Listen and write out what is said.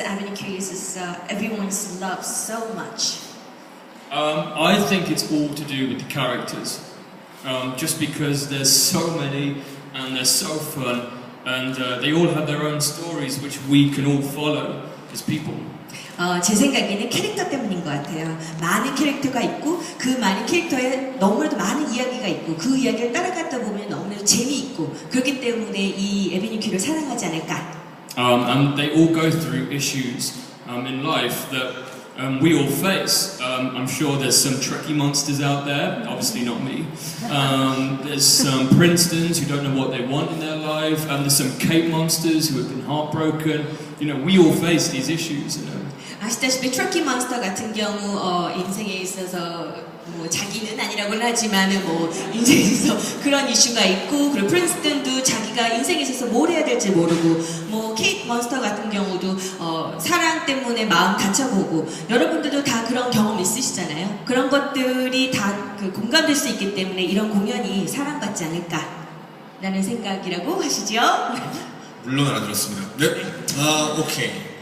Avenue Q is uh, everyone's loved so much. Um, I think it's all to do with the characters. Um, just because there's so many and they're so fun and uh, they all have their own stories which we can all follow as people. 어, 제 생각에는 캐릭터 때문인 것 같아요. 많은 캐릭터가 있고 그 많은 캐릭터에 너무나도 많은 이야기가 있고 그 이야기를 따라가다 보면 너무나도 재미있고 그렇기 때문에 이 에비뉴 큐를 사랑하지 않을까. Um, and they all go through issues um, in life that um, we all face. Um, I'm sure there's some Trekkie monsters out there, obviously not me. Um, there's some Princetons who don't know what they want in their life, and there's some Cape monsters who have been heartbroken. You know, we all face these issues. You know. 아시다시피 트러키 몬스터 같은 경우 어, 인생에 있어서 뭐 자기는 아니라고는 하지만은 뭐 인생에 있어서 그런 이슈가 있고 그리고 프린스턴도 자기가 인생에 있어서 뭘 해야 될지 모르고 몬스터 같은 경우도 어, 사랑 때문에 마음 다쳐보고 여러분들도 다 그런 경험 있으시잖아요. 그런 것들이 다 그 공감될 수 있기 때문에 이런 공연이 사랑받지 않을까라는 생각이라고 하시죠. 물론 알아들었습니다. 네. 아, 오케이.